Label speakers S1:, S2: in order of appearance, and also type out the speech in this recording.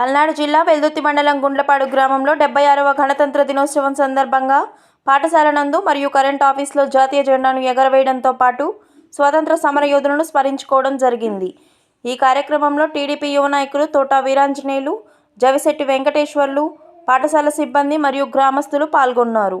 S1: పల్నాడు జిల్లా వెల్దుర్తి మండలం గుండ్లపాడు గ్రామంలో డెబ్బై ఆరవ గణతంత్ర దినోత్సవం సందర్భంగా పాఠశాల నందు మరియు కరెంట్ ఆఫీస్లో జాతీయ జెండాను ఎగరవేయడంతో పాటు స్వాతంత్ర సమరయోధులను స్మరించుకోవడం జరిగింది. ఈ కార్యక్రమంలో టీడీపీ యువ నాయకులు తోటా వీరాంజనేయులు జవిశెట్టి వెంకటేశ్వర్లు పాఠశాల సిబ్బంది మరియు గ్రామస్తులు పాల్గొన్నారు.